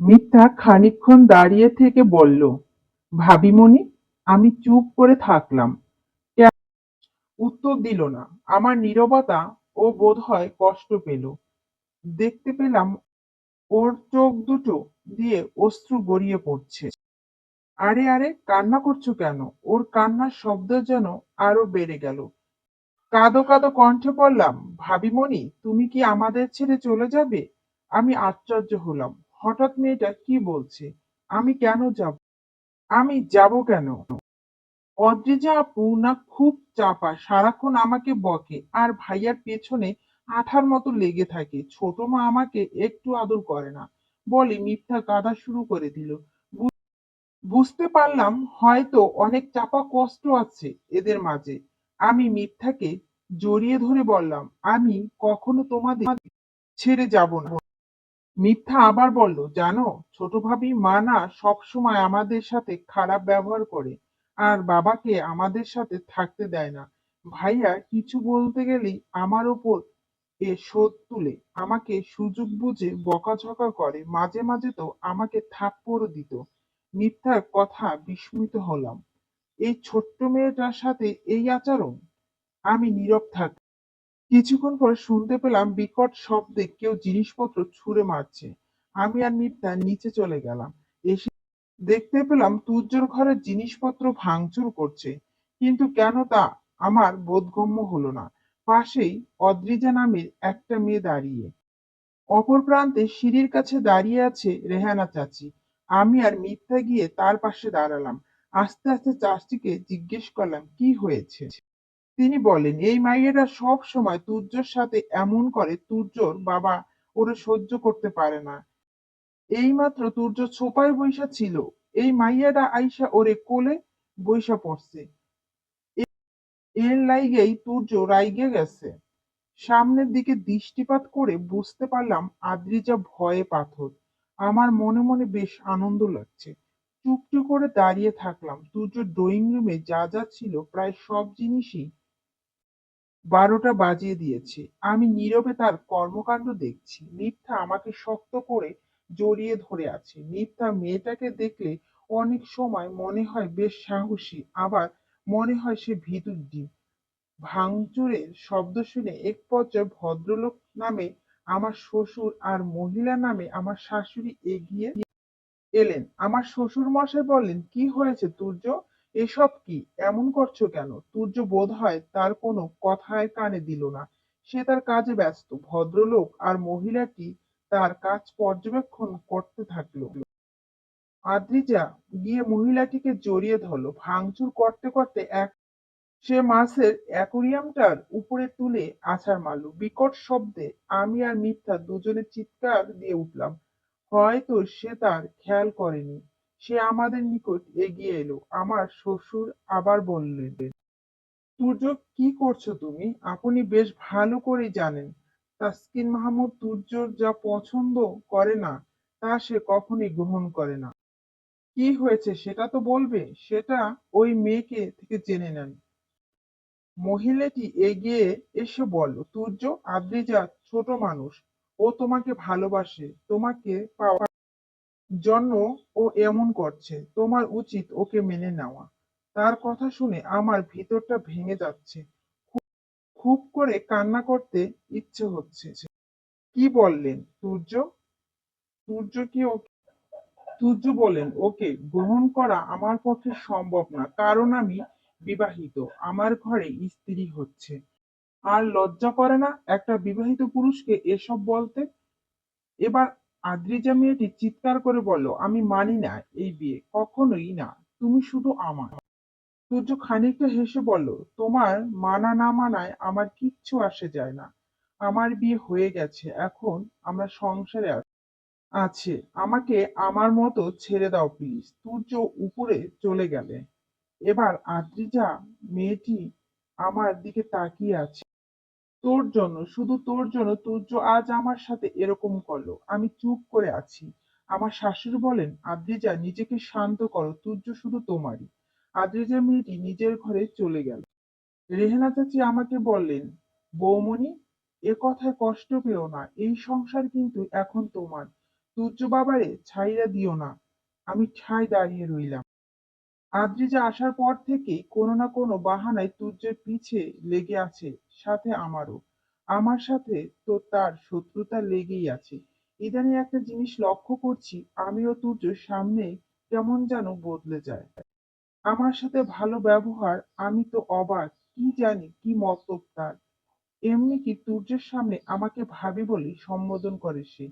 মিথ্যা খানিকক্ষণ দাঁড়িয়ে থেকে বলল, ভাবিমণি, আমি চুপ করে থাকলাম। উত্তর দিল না। আমার নীরবতা ও বোধ হয় কষ্ট পেল। দেখতে পেলাম ওর চোখ দুটো দিয়ে অশ্রু গড়িয়ে পড়ছে। আরে আরে, কান্না করছ কেন? ওর কান্নার শব্দ যেন আরও বেড়ে গেল। কাঁদো কাঁদো, কণ্ঠে বললাম ভাবিমণি, তুমি কি আমাদের ছেড়ে চলে যাবে? আমি আশ্চর্য হলাম। হঠাৎ মেয়েটা কি বলছে? আমি কেন যাব? আমি যাব কেন? অদ্রিজা আপু না খুব চাপা, সারাক্ষণ আমাকে বকে, আর ভাইয়ার পেছনে আঠার মতো লেগে থাকে। ছোট মা আমাকে একটু আদর করে না। বলে, মিথ্যা কাঁদা শুরু করে দিল। বুঝতে পারলাম, হয়তো অনেক চাপা কষ্ট আছে এদের মাঝে। আমি মিথ্যাকে জড়িয়ে ধরে বললাম, আমি কখনো তোমাদের ছেড়ে যাব না। মিথ্যা আবার বলল, জানো, ছোট ভাবি মা না সবসময় আমাদের সাথে খারাপ ব্যবহার করে আর বাবাকে আমাদের সাথে থাকতে দেয় না। ভাইয়া, কিছু বলতে গেলেই আমার ওপর এ শোধ তুলে, আমাকে সুযোগ বুঝে বকাঝকা করে, মাঝে মাঝে তো আমাকে থাপ্পড়ও দিত। মিথ্যার কথা বিস্মিত হলাম। এই ছোট্ট মেয়েটার সাথে এই আচরণ? আমি নীরব থাক কিছুক্ষণ পর শুনতে পেলাম বিকট শব্দে কেউ জিনিসপত্র ছুঁড়ে মারছে। আমি আর মিথ্যা নিচে চলে গেলাম। এসে দেখতে পেলাম তুর্যর ঘরের জিনিসপত্র ভাঙচুর করছে। কিন্তু কেন তা আমার বোধগম্য হলো না। পাশেই অদ্রিজা নামের একটা মেয়ে দাঁড়িয়ে। অপর প্রান্তে সিঁড়ির কাছে দাঁড়িয়ে আছে রেহানা চাচি। আমি আর মিথ্যা গিয়ে তার পাশে দাঁড়ালাম। আস্তে আস্তে চাচিকে জিজ্ঞেস করলাম, কি হয়েছে? তিনি বলেন, এই মাইয়েরা সব সময় তুর্যর সাথে এমন করে, তুর্যর বাবা ওরে সহ্য করতে পারে না। এইমাত্র তুর্য ছোপায় বইসা ছিল, এই মাইয়াটা আইসা ওরে কোলে বইসা পড়ছে। এর লাইগেই তুর্য রাইগে গেছে। সামনের দিকে দৃষ্টিপাত করে বুঝতে পারলাম আদ্রিজা ভয়ে পাথর। আমার মনে মনে বেশ আনন্দ লাগছে। চুপটি করে দাঁড়িয়ে থাকলাম। তুর্য ড্রয়িং রুমে যা যা ছিল, প্রায় সব জিনিসই বারোটা বাজিয়ে দিয়েছে। আমি নীরবে তার কর্মকাণ্ড দেখছি। মিথ্যা আমাকে শক্ত করে জড়িয়ে ধরে আছে। মিথ্যা মেয়েটাকে দেখলে অনেক সময় মনে হয় বেশ সাহসী, আবার মনে হয় সে ভীতুর ডিম। ভাঙচুরের শব্দ শুনে এক পর্যায়ে ভদ্রলোক নামে আমার শ্বশুর আর মহিলা নামে আমার শাশুড়ি এগিয়ে এলেন। আমার শ্বশুর মশাই বললেন, কি হয়েছে তুর্য? এসব কি? এমন করছ কেন? তুর্য বোধ হয় তার কোনো কথায় কানে দিল না। সে তার কাজে ব্যস্ত, ভদ্রলোক আর মহিলাটি তার কাজ পর্যবেক্ষণ করতে থাকল। আদ্রিজা গিয়ে মহিলাটিকে জড়িয়ে ধরলো। ভাঙচুর করতে করতে এক সে মাছের অ্যাকোরিয়ামটার উপরে তুলে আছাড় মারলো। বিকট শব্দে আমি আর মিথ্যা দুজনে চিৎকার দিয়ে উঠলাম। হয়তো সে তার খেয়াল করেনি। সে আমাদের নিকট এগিয়ে এলো। আমার শ্বশুর আবার বললেন, সূর্য, কি করছ তুমি? আপনি বেশ ভালো করেই জানেন, তাসকিন মাহমুদ তুর্যর যা পছন্দ করে না, তা সে কখনই গ্রহণ করে না। কি হয়েছে সেটা তো বলবে, সেটা ওই মেয়েকে থেকে জেনে নেন। মহিলাটি এগিয়ে এসে বলল তুর্য আদ্রিজা ছোট মানুষ, ও তোমাকে ভালোবাসে, তোমাকে পাওয়ার জন্য ও এমন করছে, তোমার উচিত ওকে মেনে নেওয়া। তার কথা শুনে আমার ভিতরটা ভেঙে যাচ্ছে। খুব করে কান্না করতে ইচ্ছে হচ্ছে কি বললেন সূর্য? সূর্য কি ওকে সূর্য বলেন ওকে গ্রহণ করা আমার পক্ষে সম্ভব না, কারণ আমি বিবাহিত, আমার ঘরে স্ত্রী হচ্ছে। আর লজ্জা করে না একটা বিবাহিত পুরুষকে এসব বলতে? এবার আদ্রিজা মেয়েটি চিৎকার করে বলল, আমি মানি না এই বিয়ে, কখনোই না, তুমি শুধু আমার। সূর্য খানিকটা হেসে বলল, তোমার মানা না মানায় আমার কিচ্ছু আসে যায় না। আমার বিয়ে হয়ে গেছে, এখন আমরা সংসারে আছি। আছে, আমাকে আমার মতো ছেড়ে দাও প্লিজ। সূর্য উপরে চলে গেলে। এবার আদ্রিজা মেয়েটি আমার দিকে তাকিয়ে আছে। তোর জন্য, শুধু তোর জন্য, তুর্য আজ আমার সাথে এরকম করল। আমি চুপ করে আছি। আমার শাশুড়ি বলেন, আদ্রিজা, নিজেকে শান্ত করো, তুর্য শুধু তোমারই। আদ্রিজা মেয়েটি নিজের ঘরে চলে গেল। রেহেনা চাচি আমাকে বললেন, বৌমণি, এ কথায় কষ্ট পেও না, এই সংসার কিন্তু এখন তোমার। তুর্য বাবারে ছাইরা দিও না। আমি ঠায় দাঁড়িয়ে রইলাম। আদ্রিজা আসার পর থেকেই কোনো না কোনো বাহানায় তুর্যের পিছে লেগে আছে, সাথে আমারও। আমার সাথে তো তার শত্রুতা লেগেই আছে। ইদানিং একটা জিনিস লক্ষ্য করছি, আমিও তুর্যের সামনে কেমন যেন বদলে যায়। আমার সাথে ভালো ব্যবহার, আমি তো অবাক, কি জানি, কি মতলব তার। এমনি কি তুর্যের সামনে আমাকে ভাবি বলে সম্বোধন করে সে।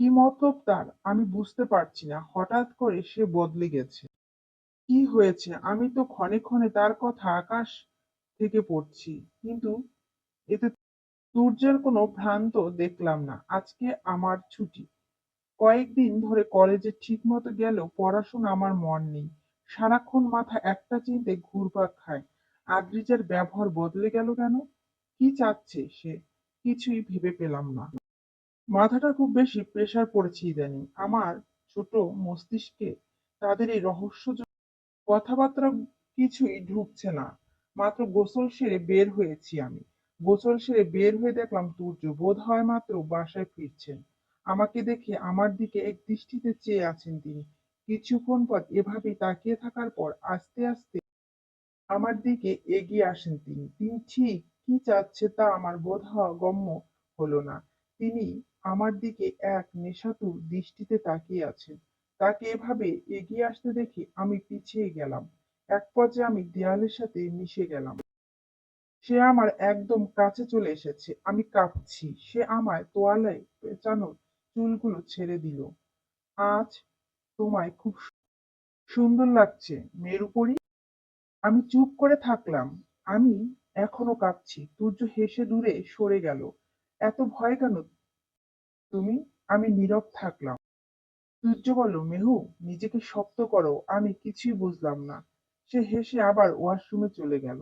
কি মতলব তার, আমি বুঝতে পারছি না, হঠাৎ করে সে বদলে গেছে। কি হয়েছে? আমি তো ক্ষণে ক্ষণে তার কথা আকাশ থেকে পড়ছি। কিন্তু এতে সূর্যের কোনো ভ্রান্ত দেখলাম না। আজকে আমার ছুটি। কয়েকদিন ধরে কলেজে ঠিক মতো গেলেও পড়াশোনা আমার মন নেই। সারাক্ষণ মাথা একটা চিন্তে ঘুরপাক খায়। আদ্রিজার ব্যবহার বদলে গেল কেন? কি চাচ্ছে সে? কিছুই ভেবে পেলাম না। মাথাটা খুব বেশি প্রেসার পড়েছে ইদানিং। আমার ছোট মস্তিষ্কে তাদের এই রহস্য কথাবার্তা কিছুই ঢুকছে না। মাত্র গোসল সেরে বের হয়েছি আমি। গোসল সেরে বের হয়ে দেখলাম তুর্য বোধ হয় মাত্র বাসায় ফিরছেন। আমাকে দেখে আমার দিকে এক দৃষ্টিতে চেয়ে আছেন তিনি। কিছুক্ষণ পর এভাবেই তাকিয়ে থাকার পর আস্তে আস্তে আমার দিকে এগিয়ে আসেন তিনি। তিনি ঠিক কি চাচ্ছে তা আমার বোধ হওয়া গম্য হলো না। তিনি আমার দিকে এক নেশাতুর দৃষ্টিতে তাকিয়ে আছেন। তাকে এভাবে এগিয়ে আসতে দেখে আমি পিছিয়ে গেলাম। এক পর্যায়ে আমি দেয়ালের সাথে মিশে গেলাম। সে আমার একদম কাছে চলে এসেছে। আমি কাঁপছি। সে আমায় তোয়ালায় পেঁচানো চুলগুলো ছেড়ে দিল। আজ তোমায় খুব সুন্দর লাগছে, মেরুপরি। আমি চুপ করে থাকলাম। আমি এখনও কাঁপছি। সূর্য হেসে দূরে সরে গেল। এত ভয় কেন তুমি? আমি নীরব থাকলাম। সূর্য বলল মেহু? নিজেকে শক্ত করো। আমি কিছুই বুঝলাম না। সে হেসে আবার ওয়াশরুমে চলে গেল।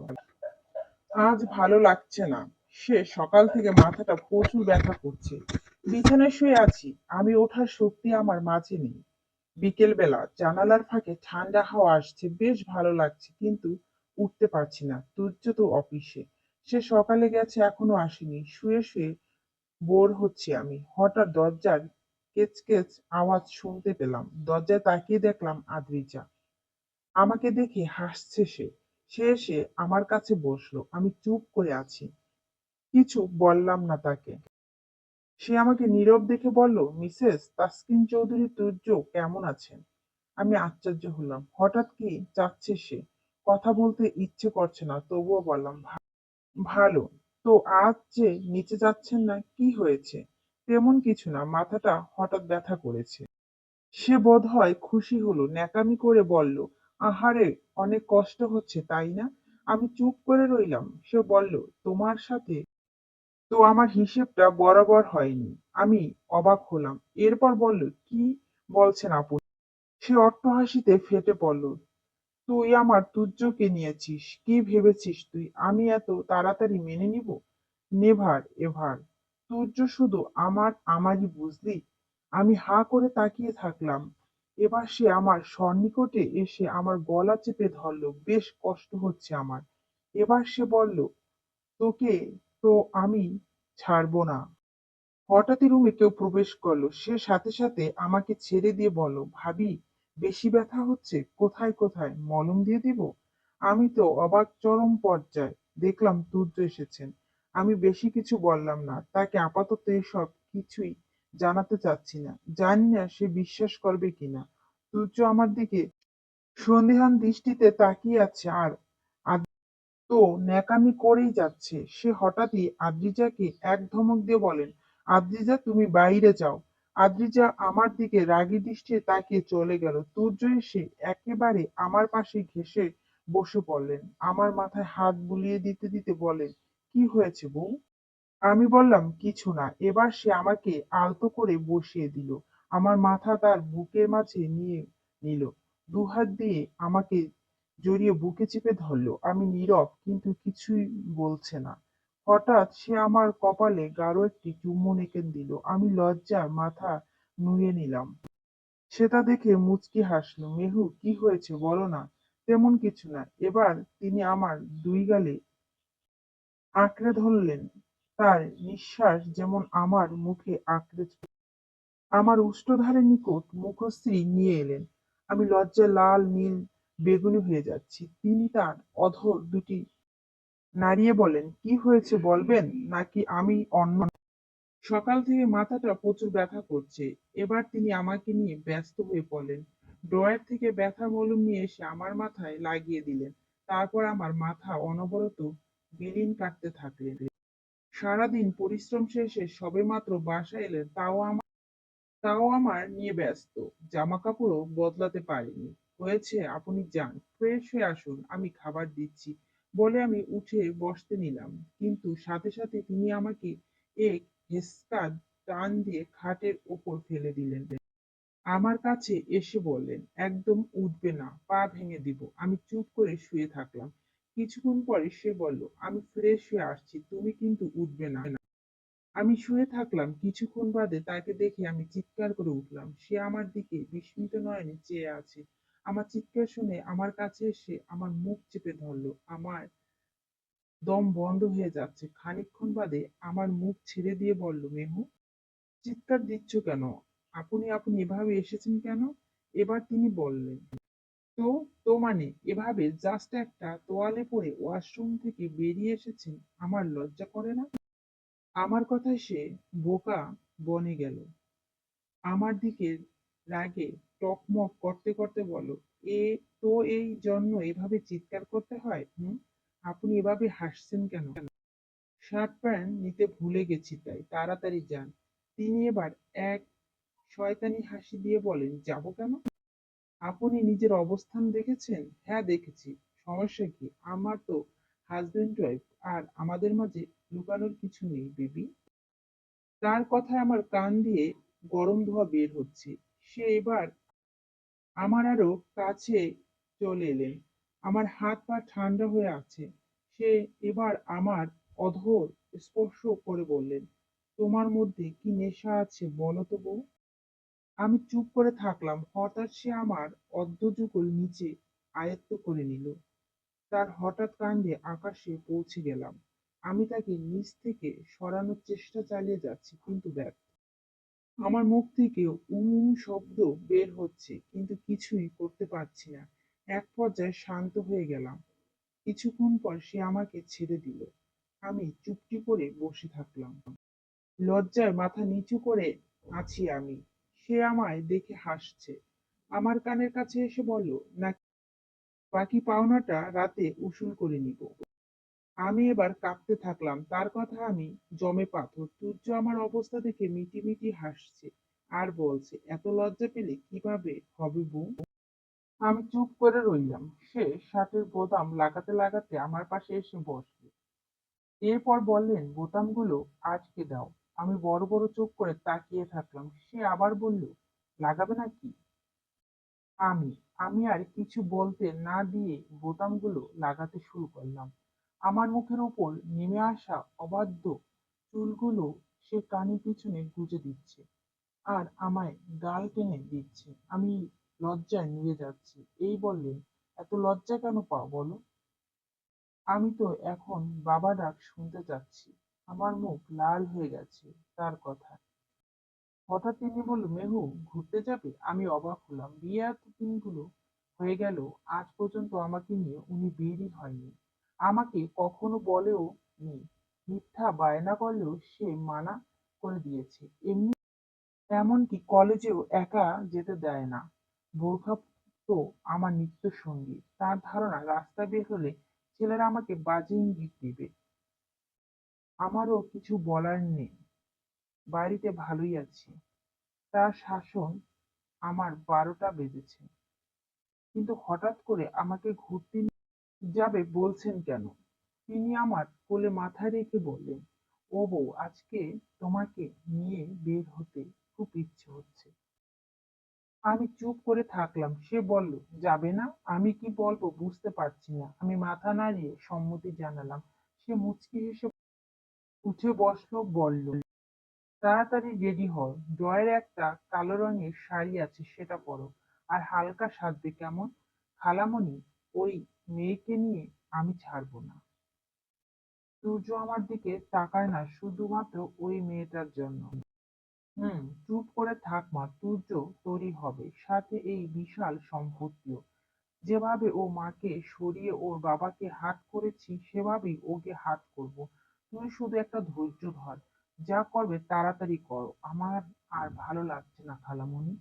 আজ ভালো লাগছে না। সে সকাল থেকে মাথাটা প্রচুর ব্যথা করছে। বিছানায় শুয়ে আছি। আমি ওঠার শক্তি আমার মাঝে নেই। বিকেল বেলা জানালার ফাঁকে ঠান্ডা হাওয়া আসছে। বেশ ভালো লাগছে, কিন্তু উঠতে পারছি না। তুর্য তো অফিসে। সে সকালে গেছে, এখনও আসেনি। শুয়ে শুয়ে বোর হচ্ছি আমি। হঠাৎ দরজার কেচকেচ আওয়াজ শুনতে পেলাম। দরজায় তাকিয়ে দেখলাম আদ্রিজা। আমাকে দেখে হাসছে সে। সে এসে আমার কাছে বসল। আমি চুপ করে আছি। কিছু বললাম না তাকে। সে আমাকে নীরব দেখে বলল, মিসেস তাসকিন চৌধুরী তুর্য কেমন আছেন? আমি আশ্চর্য হলাম। হঠাৎ কি চাচ্ছে সে? কথা বলতে ইচ্ছে করছে না, তবুও বললাম, "ভা- ভালো। তো আজ যে নিচে যাচ্ছেন না, কি হয়েছে? তেমন কিছু না, মাথাটা হঠাৎ ব্যথা করেছে। সে বোধহয় খুশি হলো, ন্যাকামি করে বলল, আহারে, অনেক কষ্ট হচ্ছে, তাই না? আমি চুপ করে রইলাম। সে বলল, তোমার সাথে তো আমার হিসেবটা বরাবর হয়নি। আমি অবাক হলাম। এরপর বলল, কি বলছেন আপু? সে অট্টহাসিতে ফেটে পড়ল, তুই আমার তুর্যকে নিয়েছিস, কি ভেবেছিস তুই? আমি এত তাড়াতাড়ি মেনে নিব? Never, ever. তুর্য শুধু আমার, আমারই বুঝলি? আমি হা করে তাকিয়ে থাকলাম। এবার সে আমার সন্নিকটে এসে আমার গলা চেপে ধরলো, বেশ কষ্ট হচ্ছে আমার। এবার সে বলল, তোকে তো আমি ছাড়বো না। হঠাৎই রুমে কেউ প্রবেশ করল। সে সাথে সাথে আমাকে ছেড়ে দিয়ে বলল, ভাবি, বেশি ব্যথা হচ্ছে? কোথায় কোথায়? মলম দিয়ে দিব? আমি তো অবাক চরম পর্যায়ে দেখলাম তুর্য এসেছেন। আমি বেশি কিছু বললাম না, তাকে আপাতত এসব কিছুই জানাতে চাচ্ছি না। জানি না সে বিশ্বাস করবে কিনা। তুর্য আমার দিকে সন্দিহান দৃষ্টিতে তাকিয়ে আছে আর তো ন্যাকামি করেই যাচ্ছে। সে হঠাৎই আদ্রিজাকে এক ধমক দিয়ে বলেন, আদ্রিজা, তুমি বাইরে যাও। আদ্রিজা আমার দিকে রাগী দৃষ্টিতে তাকিয়ে চলে গেল। তুর্য এসে একেবারে আমার পাশে ঘেসে বসে পড়লেন। আমার মাথায় হাত বুলিয়ে দিতে দিতে বলেন কি হয়েছে বউ? আমি বললাম, কিছু না। এবার সে আমাকে আলতো করে বসিয়ে দিল। আমার মাথা তার বুকের মাঝে নিয়ে নিল। দুহাত দিয়ে আমাকে জড়িয়ে বুকে চেপে ধরলো। আমি নীরব, কিন্তু কিছুই বলছে না। হঠাৎ সে আমার কপালে গাঢ় একটি চুম্বন এঁকে দিল। আমি লজ্জায় মাথা নুয়ে নিলাম। সেটা দেখে মুচকি হাসলো। মেহু, কি হয়েছে বলো না? তেমন কিছু না। এবার তিনি আমার দুই গালে আঁকড়ে ধরলেন। তার নিঃশ্বাস যেমন আমার মুখে আঁকড়ে আমার উষ্ঠধারের নিকট মুখশ্রী নিয়ে এলেন। আমি লজ্জায় লাল, নীল, বেগুনি হয়ে যাচ্ছি। তিনি তার অধর দুটি নাড়িয়ে বলেন, কি হয়েছে বলবেন? নাকি আমি অন্য সকাল থেকে মাথাটা প্রচুর ব্যথা করছে। এবার তিনি আমাকে নিয়ে ব্যস্ত হয়ে পড়লেন। ড্রয়ার থেকে ব্যথা মলম নিয়ে এসে আমার মাথায় লাগিয়ে দিলেন। তারপর আমার মাথা অনবরত বিলীন কাটতে থাকলেন। সারাদিন পরিশ্রম শেষে সবেমাত্র বাসায় এলেন তাও আমার তাও আমার নিয়ে ব্যস্ত। জামা কাপড়ও বদলাতে পারিনি। হয়েছে, আপনি যান, ফ্রেশ হয়ে আসুন, আমি খাবার দিচ্ছি বলে আমি উঠে বসতে নিলাম। কিন্তু সাথে সাথে তিনি আমাকে এক হেসকা টান দিয়ে খাটের ওপর ফেলে দিলেন। আমার কাছে এসে বললেন, একদম উঠবে না, পা ভেঙে দিব। আমি চুপ করে শুয়ে থাকলাম। কিছুক্ষণ পরে সে বলল, আমি ফ্রেশ হয়ে আসছি, তুমি কিন্তু উঠবে না। আমি শুয়ে থাকলাম। কিছুক্ষণ বাদে তাকে দেখে আমি চিৎকার করে উঠলাম। সে আমার দিকে বিস্মিত নয়নে চেয়ে আছে। আমার চিৎকার শুনে আমার কাছে এসে আমার মুখ চেপে ধরলো। আমার দম বন্ধ হয়ে যাচ্ছে। খানিকক্ষণ বাদে আমার মুখ ছেড়ে দিয়ে বলল, মেহু, চিৎকার দিচ্ছ কেন? আপনি আপনি এভাবে এসেছেন কেন? এবার তিনি বললেন তো তো মানে এভাবে জাস্ট একটা তোয়ালে পরে ওয়াশরুম থেকে বেরিয়ে এসেছেন আমার লজ্জা করে না? আমার কথায় সে বোকা বনে গেল। আমার দিকে রাগে টকমক করতে করতে বলো এ তো এই জন্য এভাবে চিৎকার করতে হয়, হুম? আপনি এভাবে হাসছেন কেন? শার্ট প্যান্ট নিতে ভুলে গেছি তাই, তাড়াতাড়ি যান। তিনি এবার এক শয়তানি হাসি দিয়ে বলেন, যাব কেন? আপনি নিজের অবস্থান দেখেছেন? হ্যাঁ দেখেছি। সমস্যা কি? আমার তো হাজবেন্ড ওয়াইফ আর আমাদের মাঝে লুকানোর কিছু নেই বেবি তার কথায় আমার কান দিয়ে গরম ধোয়া বের হচ্ছে। সে এবার আমার আরও কাছে চলে এলেন। আমার হাত পা ঠান্ডা হয়ে আছে। সে এবার আমার অধর স্পর্শ করে বললেন, তোমার মধ্যে কি নেশা আছে বলো তো বউ? আমি চুপ করে থাকলাম। হঠাৎ সে আমার অর্ধযুগল নিচে আয়ত্ত করে নিল। তার হঠাৎ কাণ্ডে আকাশে পৌঁছে গেলাম। আমি তাকে নিচ থেকে সরানোর চেষ্টা চালিয়ে যাচ্ছি, কিন্তু ব্যর্থ। আমার মুখ থেকে উম শব্দ বের হচ্ছে, কিন্তু কিছুই করতে পারছি না। এক পর্যায়ে শান্ত হয়ে গেলাম। কিছুক্ষণ পর সে আমাকে ছেড়ে দিল। আমি চুপটি করে বসে থাকলাম। লজ্জায় মাথা নিচু করে আছি আমি। সে আমায় দেখে হাসছে। আমার কানের কাছে এসে বলো না বাকি পাওনাটা রাতে উসুল করে নিব? আমি এবার কাঁপতে থাকলাম। তার কথা আমি জমে পাথর। সূর্য আমার অবস্থা দেখে মিটি মিটি হাসছে আর বলছে, এত লজ্জা পেলে কীভাবে হবে বউ? আমি চুপ করে রইলাম। সে শার্টের বোতাম লাগাতে লাগাতে আমার পাশে এসে বসল। এরপর বললেন, বোতামগুলো আটকে দাও। আমি বড় বড় চোখ করে তাকিয়ে থাকলাম। সে আবার বলল, লাগাবে নাকি? আমি আমি আর কিছু বলতে না দিয়ে বোতামগুলো লাগাতে শুরু করলাম। আমার মুখের উপর নেমে আসা অবাধ্য চুলগুলো সে কানের পিছনে গুজে দিচ্ছে আর আমায় গাল টেনে দিচ্ছে। আমি লজ্জায় নুয়ে যাচ্ছি। এই বললেন, এত লজ্জা কেন পাও বলো? আমি তো এখন বাবা ডাক শুনতে চাচ্ছি। আমার মুখ লাল হয়ে গেছে, তার কথা। হঠাৎ তিনি বলল মেহু, ঘুরতে যাবে? আমি অবাক হলাম। বিয়ে এত দিনগুলো হয়ে গেল, আজ পর্যন্ত আমাকে নিয়ে উনি বেরই হয়নি। আমাকে কখনো বলেও নি, মিথ্যা বায়না করলেও সে মানা করে দিয়েছে। এমনি এমনকি কলেজেও একা যেতে দেয় না। বোরখা তো আমার নিত্য সঙ্গী। তার ধারণা, রাস্তা বের হলে ছেলেরা আমাকে বাজে ইঙ্গিত দিবে। আমারও কিছু বলার নেই। বাড়িতে ভালোই আছি। তার শাসন আমার বারোটা বেজেছে। কিন্তু হঠাৎ করে আমাকে ঘুরতে যাবে বলছেন কেন? তিনি আমার কোলে মাথা রেখে বললেন, ও বউ, আজকে তোমাকে নিয়ে বের হতে খুব ইচ্ছে হচ্ছে। আমি চুপ করে থাকলাম। সে বলল, যাবে না? আমি কি বলব? বুঝতে পারছি না। আমি মাথা নাড়িয়ে সম্মতি জানালাম। সে মুচকি হেসে উঠে বসল বলল। তাড়াতাড়ি রেডি হও। ড্রয়ের একটা কালো রঙের শাড়ি আছে, সেটা পরো। আর হালকা সাজবে কেমন? খালামণি, ওই মেয়েকে নিয়ে আমি ছাড়বো না। সূর্য আমার দিকে তাকায় না, শুধুমাত্র ওই মেয়েটার জন্য। হুম, চুপ করে থাক মা, সূর্য তৈরি হবে। সাথে এই বিশাল সম্পত্তিও। যেভাবে ও মাকে সরিয়ে ওর বাবাকে হাত করেছি, সেভাবেই ওকে হাত করব। তুমি শুধু একটা ধৈর্য ধর। যা করবে তাড়াতাড়ি করো। আমার আর ভালো লাগছে না, খালামণি।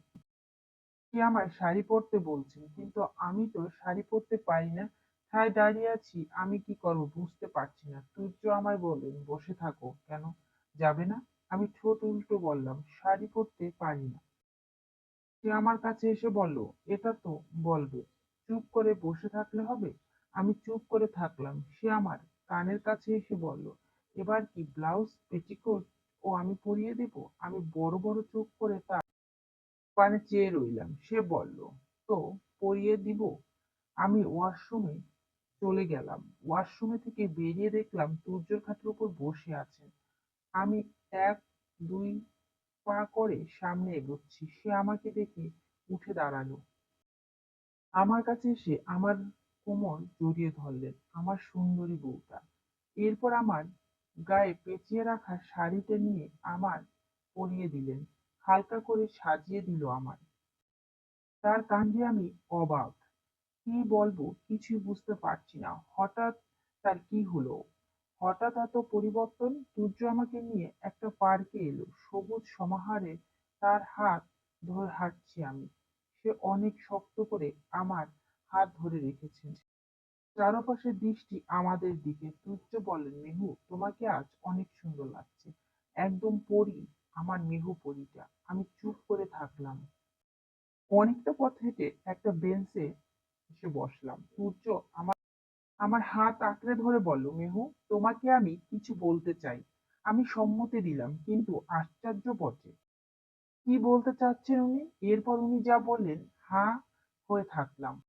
সে আমায় শাড়ি পরতে বলছেন কিন্তু আমি তো শাড়ি পরতে পারি না। ঠায় দাঁড়িয়ে আছি, আমি কি করব বুঝতে পারছি না। সূর্য আমায় বললেন বসে থাকো, কেন? যাবে না? আমি ঠোঁট উল্টো বললাম, শাড়ি পরতে পারি না। সে আমার কাছে এসে বলল, এটা তো বলবে, চুপ করে বসে থাকলে হবে? আমি চুপ করে থাকলাম। সে আমার কানের কাছে এসে বলল এবার কি ব্লাউজ পেটিকোট ও আমি পরিয়ে দেব? আমি বড় বড় চোখ করে তার পানে চেয়ে রইলাম। সে বলল, তো পরিয়ে দিব? আমি ওয়াশরুমে চলে গেলাম। ওয়াশরুমে থেকে বেরিয়ে দেখলাম সূর্যের খাটের উপর বসে আছেন আমি এক, দুই পা করে সামনে এগোচ্ছি। সে আমাকে দেখে উঠে দাঁড়াল। আমার কাছে এসে আমার কোমর জড়িয়ে ধরলেন, আমার সুন্দরী বউটা। এরপর আমার গায়ে পেঁচিয়ে রাখা শাড়িটা নিয়ে আমার পরিয়ে দিলেন, হালকা করে সাজিয়ে দিল আমার তার কাণ্ডে আমি অবাক। কি বলব, কিছুই বুঝতে পারছি না। হঠাৎ তার কি হলো? হঠাৎ এত পরিবর্তন, সূর্য আমাকে নিয়ে একটা পার্কে এলো। সবুজ সমাহারে তার হাত ধরে হাঁটছি আমি। সে অনেক শক্ত করে আমার হাত ধরে রেখেছেন চারপাশের দৃষ্টি আমাদের দিকে। সূর্য বলেন, মেহু, তোমাকে আজ অনেক সুন্দর লাগছে। একদম পরি, আমার মেহু পরিটা। আমি চুপ করে থাকলাম। অনেকটা পথ হেঁটে একটা বেঞ্চে এসে বসলাম। সূর্য আমার আমার হাত আঁকড়ে ধরে বলল মেহু, তোমাকে আমি কিছু বলতে চাই। আমি সম্মতি দিলাম, কিন্তু আশ্চর্য বটে কি বলতে চাচ্ছেন উনি? এরপর উনি যা বললেন, হা, হয়ে থাকলাম।